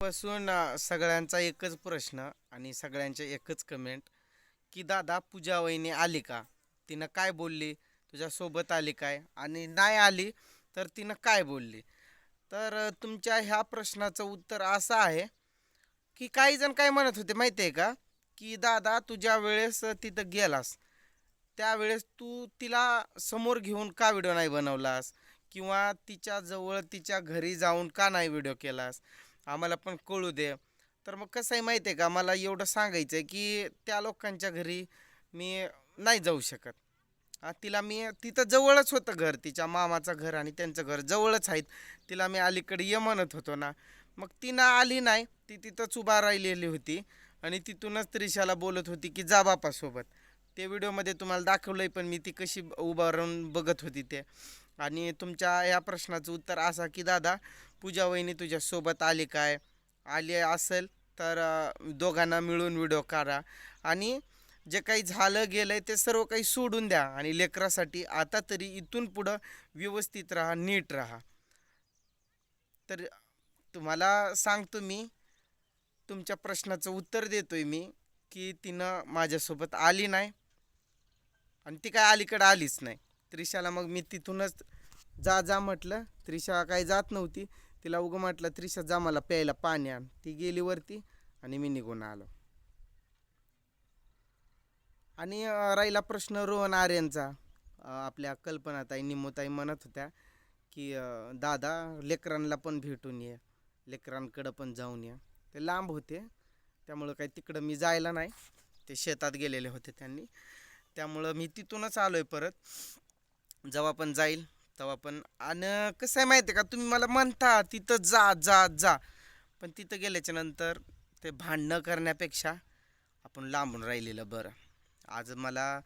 पासून सगळ्यांचा एकच प्रश्न आणि सगळ्यांचे एकच कमेंट की दादा पूजा वहिनी आली का? तिनं काय बोलली? तुझ्यासोबत आली काय? आणि नाही आली तर तिनं काय बोलली? तर तुमच्या ह्या प्रश्नाचं उत्तर असं आहे की काही जण काय म्हणत होते माहिती आहे का? की दादा तुझ्या वेळेस तिथं गेलास. त्यावेळेस तू तिला समोर घेऊन का व्हिडिओ नाही बनवलास? किंवा तिच्या जवळ तिच्या घरी जाऊन का नाही व्हिडिओ केलास? आम्हाला पण कळू दे. तर मग कसं आहे माहिती आहे का? मला एवढं सांगायचं आहे की त्या लोकांच्या घरी मी नाही जाऊ शकत. तिला मी तिथं जवळच होतं घर तिच्या मामाचं घर आणि त्यांचं घर जवळच आहेत. तिला मी अलीकडे ये म्हणत होतो ना. मग ती ना आली नाही ती तिथंच उभा राहिलेली होती आणि तिथूनच त्रिशाला बोलत होती की जा बापासोबत. ते व्हिडिओमध्ये तुम्हाला दाखवलं आहे पण मी ती कशी उभा राहून बघत होती ते. आणि तुमच्या या प्रश्नाचं उत्तर असा की दादा पूजा वहिनी तुझ्यासोबत आली काय? आली असेल तर दोघांना मिळून व्हिडिओ काढा. आणि जे काही झालं गेलं आहे ते सर्व काही सोडून द्या. आणि लेकरासाठी आता तरी इथून पुढं व्यवस्थित राहा नीट राहा. तर तुम्हाला सांगतो मी तुमच्या प्रश्नाचं उत्तर देतो आहे मी की तिनं माझ्यासोबत आली नाही. आणि ती काय अलीकडं आलीच नाही. त्रिशाला मग मी तिथूनच जा जा म्हटलं. त्रिशा काही जात नव्हती. तिला उगं म्हटलं त्रिशा जा मला प्यायला पाणी आण. ती गेली वरती आणि मी निघून आलो. आणि राहिला प्रश्न रोहन आर्यांचा आपल्या कल्पनाताई निमोताई म्हणत होत्या की दादा लेकरांना पण भेटून ये. लेकरांकडं पण जाऊन ये. ते लांब होते. त्यामुळं काही तिकडं मी जायला नाही. ते शेतात गेलेले होते त्यांनी. त्यामुळं मी तिथूनच आलो आहे परत. जेव्हा पण जाईल तेव्हा पण आणि कसं आहे माहिती आहे का तुम्ही मला म्हणता तिथं जा जा जा. पण तिथं गेल्याच्यानंतर ते भांडणं करण्यापेक्षा आपण लांबून राहिलेलं बरं. आज मला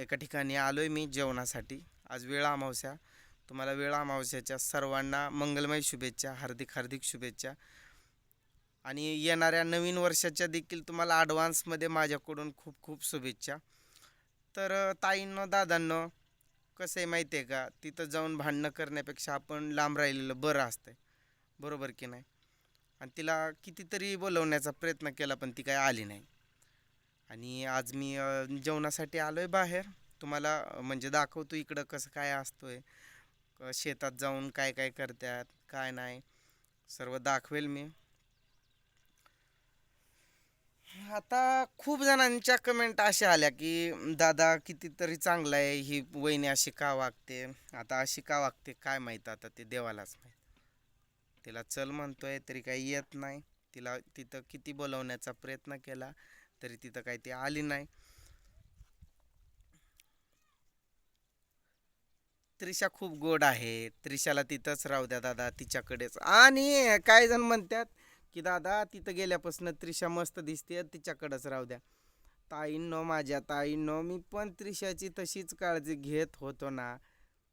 एका ठिकाणी आलो आहे मी जेवणासाठी. आज वेळ अमावस्या. तुम्हाला वेळ अमावस्याच्या सर्वांना मंगलमय शुभेच्छा हार्दिक हार्दिक शुभेच्छा. आणि येणाऱ्या नवीन वर्षाच्या देखील तुम्हाला ॲडव्हान्समध्ये माझ्याकडून खूप खूप शुभेच्छा. तर ताईंनो दादांनो कसं आहे माहिती आहे का? तिथं जाऊन भांडणं करण्यापेक्षा आपण लांब राहिलेलं बरं असतं बरोबर की नाही? आणि तिला कितीतरी बोलवण्याचा प्रयत्न केला पण ती काय आली नाही. आणि आज मी जेवणासाठी आलो आहे बाहेर. तुम्हाला म्हणजे दाखवतो इकडं कसं काय असतो आहे शेतात जाऊन काय काय करतात काय नाही. सर्व दाखवेल मी. आता खूप जणांच्या कमेंट अशा आल्या की दादा कितीतरी चांगला आहे ही वहिनी अशी का वागते? आता अशी का वागते? काय माहीत आता ते देवालाच माहीत. तिला चल म्हणतोय तरी काही येत नाही. तिला तिथं किती बोलवण्याचा प्रयत्न केला तरी तिथं काही ती आली नाही. त्रिशा खूप गोड आहे. त्रिशाला तिथंच राहू द्या दादा तिच्याकडेच. आणि काही जण म्हणतात की दादा तिथं गेल्यापासून त्रिशा मस्त दिसते तिच्याकडंच राहू द्या. ताईंनो माझ्या ताईंनो मी पण त्रिशाची तशीच काळजी घेत होतो ना.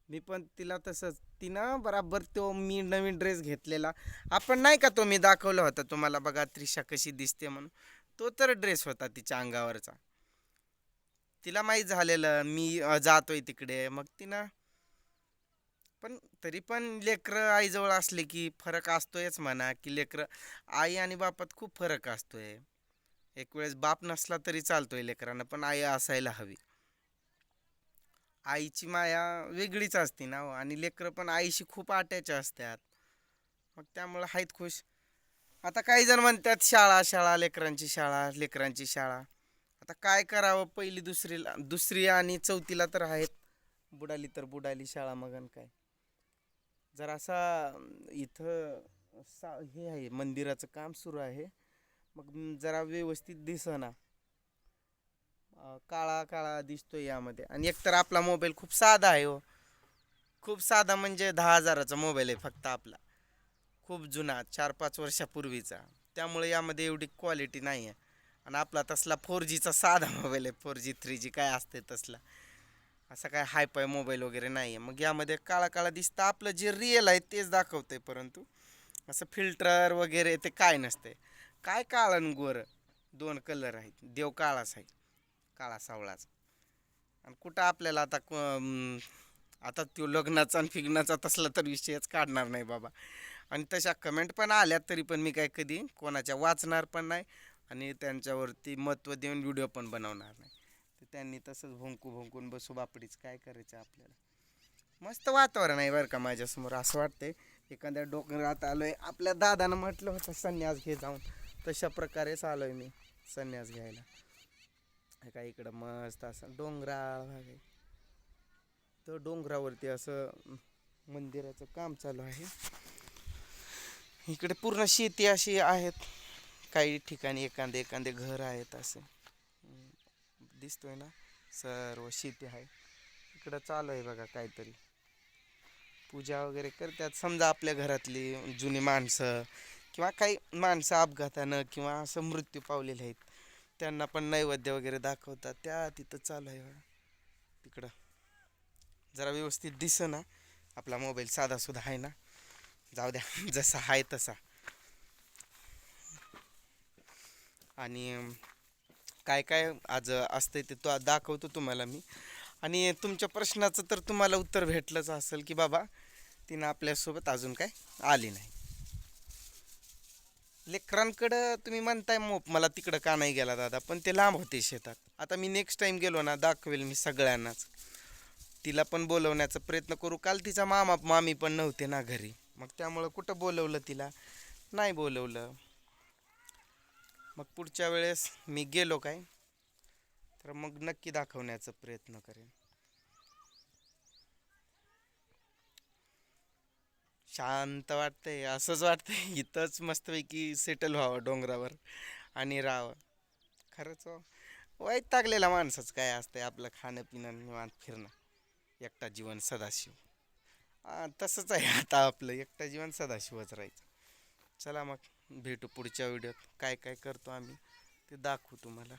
मी पण तिला तसंच तिनं बराबर तो मी नवीन ड्रेस घेतलेला. आपण नाही का तो मी दाखवला होता तुम्हाला बघा त्रिशा कशी दिसते म्हणून. तो तर ड्रेस होता तिच्या अंगावरचा. तिला माहीत झालेलं मी जातोय तिकडे. मग तिनं पण तरी पण लेकरं आईजवळ असले की फरक असतोयच म्हणा की लेकरं आई आणि बापात खूप फरक असतोय. एक वेळेस बाप नसला तरी चालतोय लेकरांना पण आई असायला हवी. आईची माया वेगळीच असते ना हो. आणि लेकरं पण आईशी खूप अटॅच असतात. मग त्यामुळं आहेत खुश. आता काही जण म्हणतात शाळा शाळा लेकरांची शाळा लेकरांची शाळा. आता काय करावं? पहिली दुसरीला दुसरी आणि चौथीला तर आहेत. बुडाली तर बुडाली शाळा मगन काय? जरासा इथं सा हे आहे मंदिराचं काम सुरू आहे. मग जरा व्यवस्थित दिसना. काळा काळा दिसतो यामध्ये. आणि एकतर आपला मोबाईल खूप साधा आहे हो. खूप साधा म्हणजे दहा हजाराचा मोबाईल आहे फक्त आपला. खूप जुना चार पाच वर्षापूर्वीचा. त्यामुळे यामध्ये एवढी क्वालिटी नाही आहे आणि आपला तसला फोर जीचा साधा मोबाईल आहे. फोर जी थ्री जी काय असते तसला. असा काय हाय पाय मोबाईल वगैरे नाही आहे मग यामध्ये काळा काळा दिसतं. आपलं जे रिअल आहे तेच दाखवतंय परंतु. असं फिल्टर वगैरे ते काय नसते काय काळं आणि दोन कलर आहेत. देव काळाच आहे. काळा सावळाचा. आणि कुठं आपल्याला आता क- आता तो लग्नाचा आणि फिग्नाचा तसला तर विषयच काढणार नाही बाबा. आणि तशा कमेंट पण आल्यात तरी पण मी काय कधी कोणाच्या वाचणार पण नाही आणि त्यांच्यावरती महत्त्व देऊन व्हिडिओ पण बनवणार नाही. तर त्यांनी तसंच भोंकू भोंकून बसू बापडीच काय करायचं आपल्याला? मस्त वातावरण आहे बरं का माझ्यासमोर असं वाटतंय. एखाद्या डोंगरात आहे आपल्या दादानं म्हटलं होतं संन्यास घे जाऊन. तशा प्रकारेच आलो आहे मी संन्यास घ्यायला. हे काय इकडं मस्त असं डोंगराळ भाग आहे. तर डोंगरावरती असं मंदिराचं काम चालू आहे. इकडे पूर्ण शेती अशी आहेत. काही ठिकाणी एखादे एखादे घर आहेत असे. दिसतोय ना? सर्व शेती आहे. इकडं चालू आहे बघा काहीतरी. पूजा वगैरे करतात. समजा आपल्या घरातली जुनी माणसं किंवा काही माणसं अपघातानं किंवा असं मृत्यू पावलेले आहेत त्यांना पण नैवेद्य वगैरे दाखवतात. त्या तिथं चालू आहे बघा. तिकडं. जरा व्यवस्थित दिस ना? आपला मोबाईल साधा सुद्धा आहे ना? जाऊ द्या. जसा आहे तसा. आणि काय काय आज असतंय ते तो दाखवतो तुम्हाला मी. आणि तुमच्या प्रश्नाचं तर तुम्हाला उत्तर भेटलंच असेल की बाबा तिनं आपल्यासोबत अजून काय आली नाही. लेकरांकडं तुम्ही म्हणताय मोप मला तिकडं का नाही गेला दादा पण ते लांब होते शेतात. आता मी नेक्स्ट टाईम गेलो ना दाखवेल मी सगळ्यांनाच. तिला पण बोलवण्याचा प्रयत्न करू. काल तिचा मामा मामी पण नव्हते ना घरी. मग त्यामुळं कुठं बोलवलं तिला? नाही बोलवलं. मग पुढच्या वेळेस मी गेलो काय तर मग नक्की दाखवण्याचा प्रयत्न करेन. शांत वाटतंय असंच वाटतंय इथंच मस्तपैकी सेटल व्हावं डोंगरावर आणि राहावं. खरंच हो. वाईट टाकलेला माणसाचं काय असतंय आपलं खाणं पिणं निवांत फिरणं. एकटा जीवन सदाशिव. तसंच आहे आता आपलं एकटा जीवन सदाशिवच राहायचं. चला मग. भेटू पुढच्या व्हिडिओत. काय काय करतो आम्ही ते दाखवू तुम्हाला.